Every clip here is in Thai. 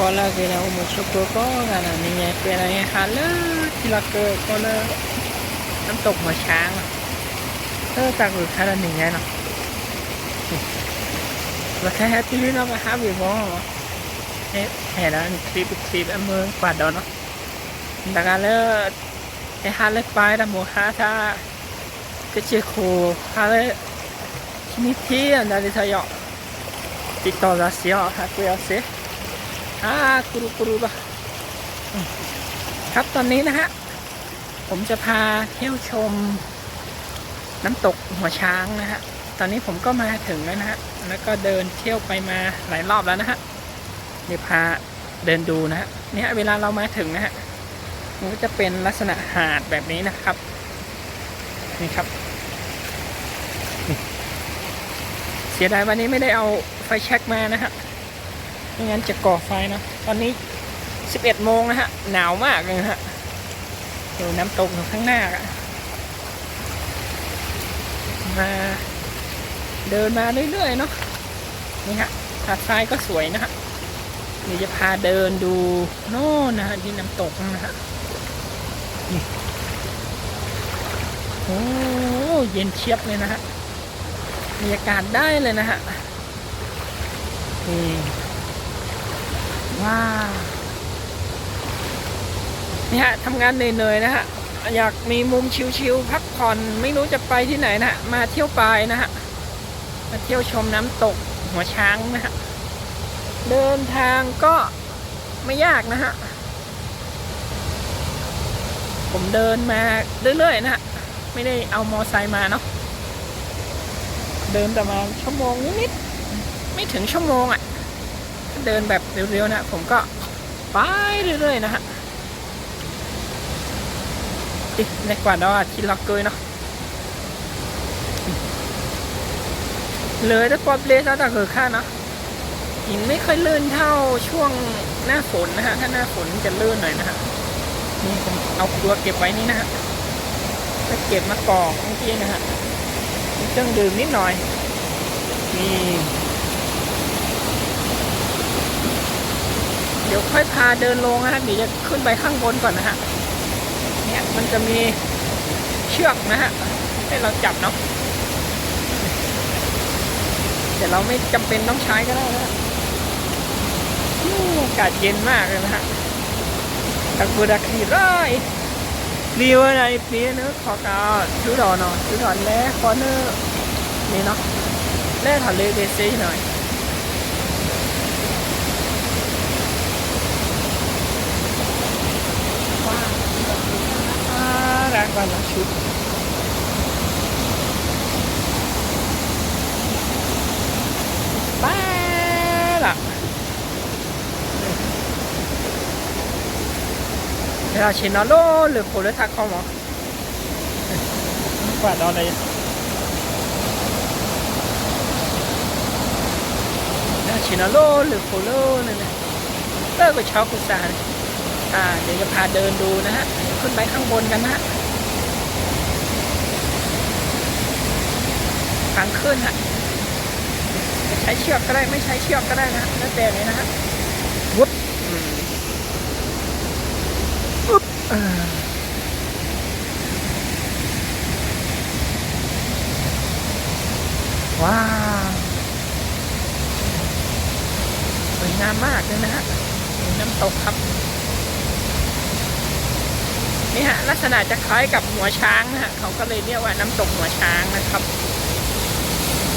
voilà que là on monte ko ko กันนะนี่ไงเป็นอะไรคะเลที่เราเกิดก็เลยน้ำตกหัวช้างเออจากอุทานี่ไงเนาะแล้วแค่ที่นี่เราไปหาวิวมองเฮ้เห็นแล้วคลิปคลิปเมืองกวาดดอนเนาะแต่การเลิกไอ้ฮาเลิกไปแต่หมูฮาถ้าก็เชื่อครูฮาเลิกที่นี่ที่อันนั้นที่ทอยอติดต่อรัสเซียฮะคุยเอาเสีย อ่ากรูกรูปะครับตอนนี้นะฮะ ผมจะพาเที่ยวชม น้ำตกหัวช้างนะฮะ ตอนนี้ผมก็มาถึงแล้วนะฮะ แล้วก็เดินเที่ยวไปมาหลายรอบแล้วนะฮะเดี๋ยวพาเดินดูนะฮะ เนี่ยเวลาเรามาถึงนะฮะ มันก็จะเป็นลักษณะหาดแบบนี้นะครับ นี่ครับ เสียดายวันนี้ไม่ได้เอาไฟแช็กมานะฮะ ไม่งั้นจะก่อไฟนะ ตอนนี้ 11 โมงนะฮะ หนาวมากเลยนะฮะดูน้ำตกอยู่ข้างหน้าอะมาเดินมาเรื่อยๆเนาะ นี่ฮะหาดทรายก็สวยนะฮะเดี๋ยวจะพาเดินดูโน่นนะฮะที่น้ำตกนะฮะนี่โอ้เย็นเชียบเลยนะฮะบรรยากาศได้เลยนะฮะนี่ ว้าเนี่ยทำงานเหนื่อยๆนะฮะ อยากมีมุมชิลๆพักผ่อนไม่รู้จะไปที่ไหนนะฮะมาเที่ยวปลายนะฮะ มาเที่ยวชมน้ำตกหัวช้างนะฮะ เดินทางก็ไม่ยากนะฮะ ผมเดินมาเรื่อยๆนะฮะ ไม่ได้เอามอไซค์มาเนาะ เดินประมาณชั่วโมงนิดๆไม่ถึงชั่วโมงอะ เดินแบบเร็วๆนะผมก็ไปเรื่อยๆนะฮะอีในกว่าดอที่ล็อกเกยเนาะเลยแต่ปอเลสแล้วแต่เกิดค่าเนาะหินไม่ค่อยลื่นเท่าช่วงหน้าฝนนะฮะ ถ้าหน้าฝนจะลื่นหน่อยนะฮะ นี่ผมเอาครัวเก็บไว้นี่นะฮะจะเก็บมากอกเมื่อกี้นะฮะเครื่องดื่มนิดหน่อยนี่ เดี๋ยว ค่อยพาเดินลงนะฮะเดี๋ยวจะขึ้นไปข้างบนก่อนนะฮะเนี่ยมันจะมีเชือกนะฮะให้เราจับเนาะแต่เราไม่จำเป็นต้องใช้ก็ได้นะฮะอากาศเย็นมากเลยนะฮะตักบูดักขีร้อยรีวอะไรเปีเนื้อขอกาชุดดอนเนาะชุดดอนแล้คอเนอร์นี่เนาะแล่ถอดเลยเดซี่หน่อย Ah, agora na chuva. Para! Là chỉ nó lô lửa khổ lửa thạc không hả? Quả đó đây. Là chỉ nó lô lửa khổ lô này này. Tớ của cháu của xa này. อ่าเดี๋ยวจะพาเดินดูนะฮะ ขึ้นไปข้างบนกันนะฮะางขึ้นฮะจะใช้เชือกก็ได้ไม่ใช้เชือกก็ได้นะแล้วแต่เลยนะฮะวุบอืมอุ๊บอ่าว้าวสวยงามมากเลยนะฮะน้ำตกครับ นี่ฮะ ลักษณะจะคล้ายกับหัวช้างนะฮะ เขาก็เลยเรียกว่าน้ำตกหัวช้างนะครับ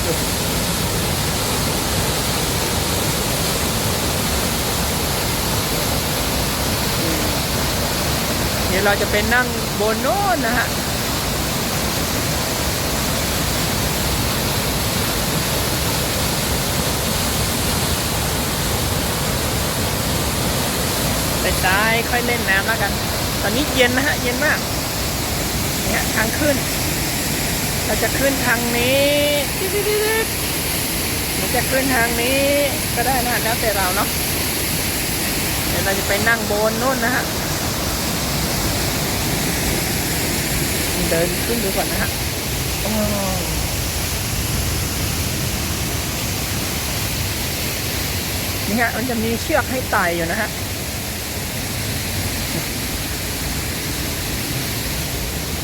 เดี๋ยวเราจะไปนั่งบนโน้นนะฮะไปซ้ายค่อยเล่นน้ำแล้วกัน ตอนนี้เย็นนะฮะ เย็นมากเนี่ยทางขึ้น เราจะขึ้นทางนี้หรือจะขึ้นทางนี้ก็ได้นะแล้วแต่เราเนาะเดี๋ยวเราจะไปนั่งบนนู่นนะฮะเดินขึ้นดูก่อนนะฮะนี่ฮะมันจะมีเชือกให้ไต่อยู่นะฮะ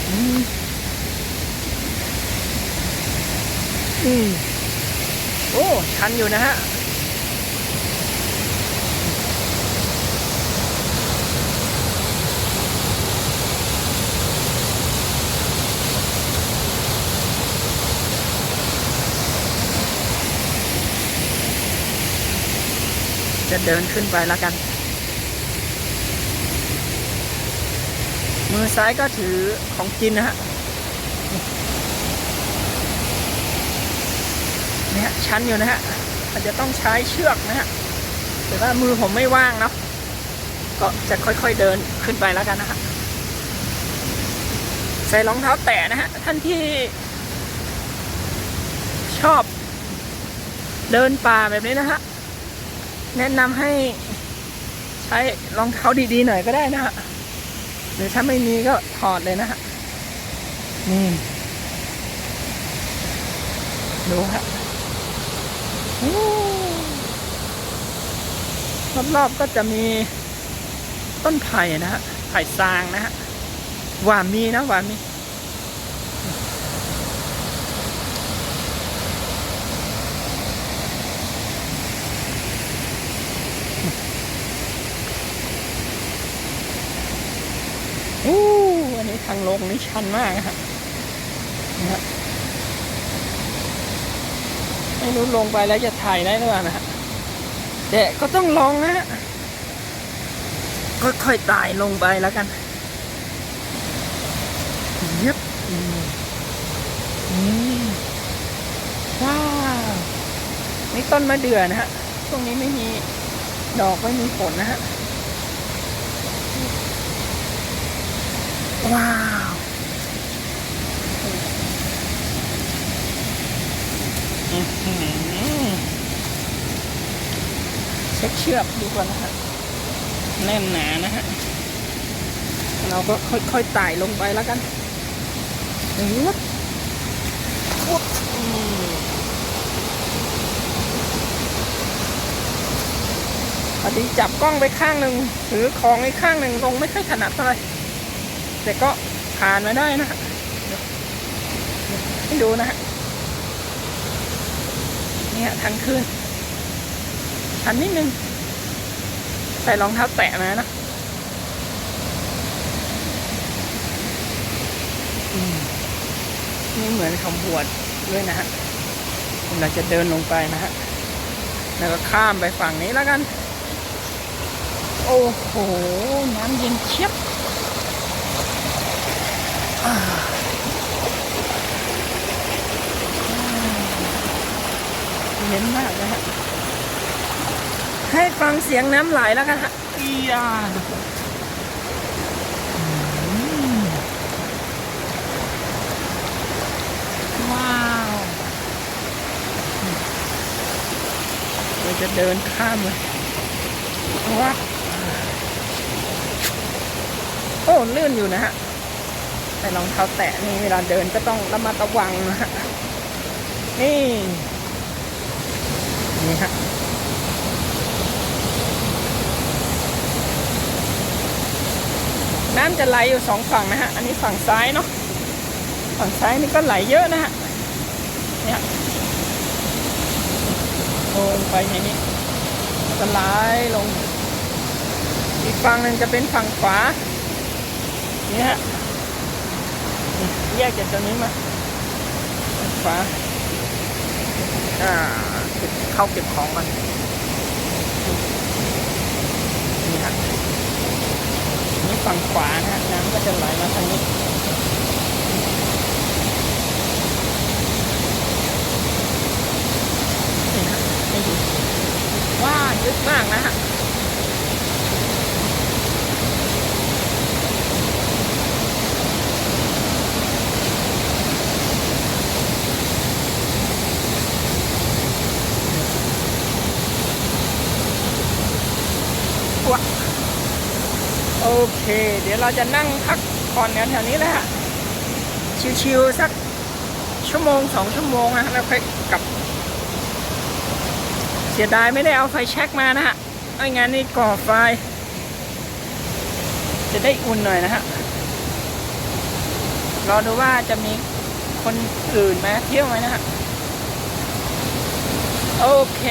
อืม อืมโอ้ชันอยู่นะฮะจะเดินขึ้นไปแล้วกัน มือซ้ายก็ถือของกินนะฮะ นี่ฮะชันอยู่นะฮะอาจจะต้องใช้เชือกนะฮะแต่ว่ามือผมไม่ว่างเนาะก็จะค่อยๆเดินขึ้นไปแล้วกันนะฮะใส่รองเท้าแตะนะฮะท่านที่ชอบ เดินป่าแบบนี้นะฮะแนะนำให้ใช้รองเท้าดีๆหน่อยก็ได้นะฮะหรือถ้าไม่มีก็ถอดเลยนะฮะนี่ดูฮะ รอบๆก็จะมีต้นไผ่นะฮะไผ่ซางนะฮะหว่ามีนะหว่ามีอู้อันนี้ทางลงนี่ชันมากนะฮะไม่รู้ลงไปแล้วจะถ่ายได้หรือเปล่านะฮะ แต่ก็ต้องลองนะฮะค่อยๆไต่ลงไปแล้วกันเย็บอืมอืมว้าวนี่ต้นมะเดื่อนะฮะช่วงนี้ไม่มีดอกไม่มีผลนะฮะ ว้าวอื้อหือ เช็คเชือกดูก่อนนะฮะแน่นหนานะฮะเราก็ค่อยๆไต่ลงไปแล้วกันอืออุ๊บอืมพอดีจับกล้องไปข้างหนึ่งถือของอีกข้างหนึ่งลงไม่ค่อยถนัดเท่าไหร่แต่ก็ผ่านมาได้นะฮะให้ดูนะฮะเนี่ยทางขึ้น ชันนิดนึง ใส่รองเท้าแตะมานะอืมนี่เหมือนคำบวชด้วยนะฮะเราจะเดินลงไปนะฮะ แล้วก็ข้ามไปฝั่งนี้แล้วกัน โอ้โห น้ำเย็นเชียบเย็นมากนะฮะ ให้ฟังเสียงน้ำไหลแล้วกันฮะอียาอืมว้าวเราจะเดินข้ามเลยว้าวโอ้ ลื่นอยู่นะฮะใส่รองเท้าแตะนี่เวลาเดินก็ต้องระมัดระวังนะฮะ นี่ นี่ฮะ น้ำจะไหลอยู่สองฝั่งนะฮะ อันนี้ฝั่งซ้ายเนาะ ฝั่งซ้ายนี่ก็ไหลเยอะนะฮะ เนี่ยลงไปอย่างนี้ก็ไหลลง อีกฝั่งหนึ่งจะเป็นฝั่งขวา เนี่ฮะแยกจากตรงนี้มาฝั่งขวาอ่าเก็บเข้าเก็บของกันนี่ฮะ นี้ฝั่งขวานะฮะน้ำก็จะไหลมาทางนี้นี่ฮะให้ดูว้าลึกมากนะฮะว้าโอเค เดี๋ ยวเราจะนั่งพักผ่อนแถวๆนี้แหละฮะชิวๆสักชั่วโมงสองชั่วโมงนะแล้วค่อยกลับสสียดายไม่ได้เอาไฟแช็กมานะฮะไม่งั้นนี่ก่อไฟ จะได้อุ่นหน่อยนะฮะรอดูว่าจะมีคนอื่นมาเที่ยวไหมนะฮะ โอเค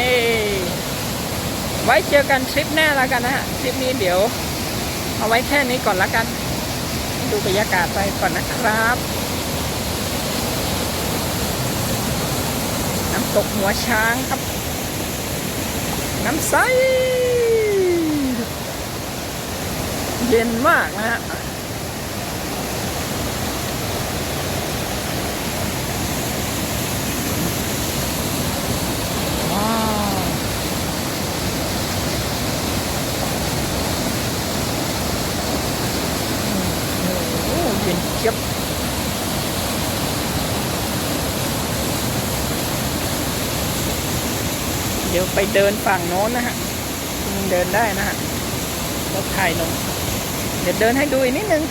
ไว้เจอกันทริปหน้าแล้วกันนะฮะ ทริปนี้เดี๋ยว เอาไว้แค่นี้ก่อนละกัน ดูบรรยากาศไปก่อนนะครับ น้ำตกหัวช้างครับ น้ำใส เย็นมากนะฮะ ว้าวโอ้โหเย็นเจี๊ยบเดี๋ยว ไปเดินฝั่งโน้นนะฮะเดินได้นะฮะรถถ่ายลงเดี๋ยวเดินให้ดูอีกนิดนึง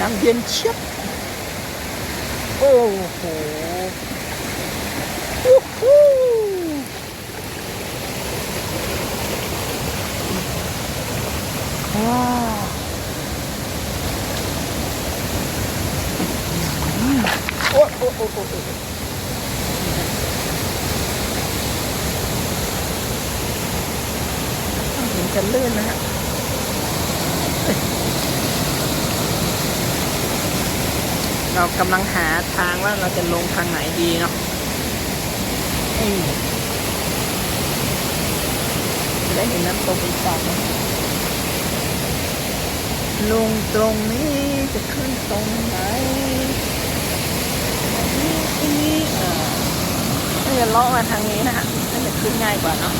น้ำเย็นเชียบโอ้โหอู้หูว้าวอืม โอ้โอ้โอ้โอ้เห็นจะลื่นนะฮะเรากำลังหาทางว่าเราจะลงทางไหนดีเนาะอืมจะได้เห็นน้ำตกอีกฝั่งหนึ่งลงตรงนี้จะขึ้นตรงไหน นี่นี่อ่าจะเลาะมาทางนี้นะฮะน่าจะขึ้นง่ายกว่าเนาะ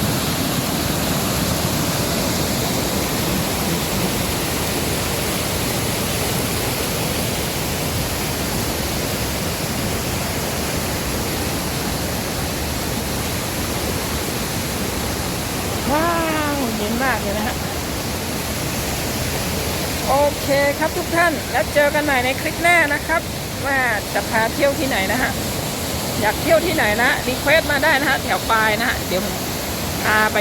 ว้าวเย็นมากเลยนะฮะโอเคครับทุกท่าน แล้วเจอกันใหม่ในคลิปหน้านะครับ ว่าจะพาเที่ยวที่ไหนนะฮะ อยากเที่ยวที่ไหนนะรีเควสมาได้นะฮะแถวปลายนะฮะเดี๋ยวผมพาไป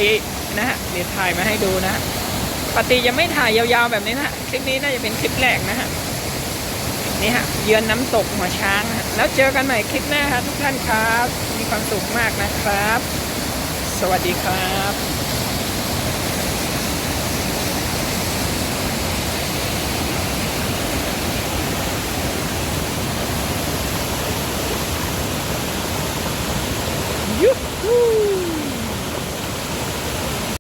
นะฮะเดี๋ยวถ่ายมาให้ดูนะปฏิยังไม่ถ่ายยาวๆแบบนี้นะฮะคลิปนี้น่าจะเป็นคลิปแรกนะฮะนี่ฮะเยือนน้ำตกหัวช้างนะฮะแล้วเจอกันใหม่คลิปหน้าครับทุกท่านครับ มีความสุขมากนะครับ สวัสดีครับ よっふー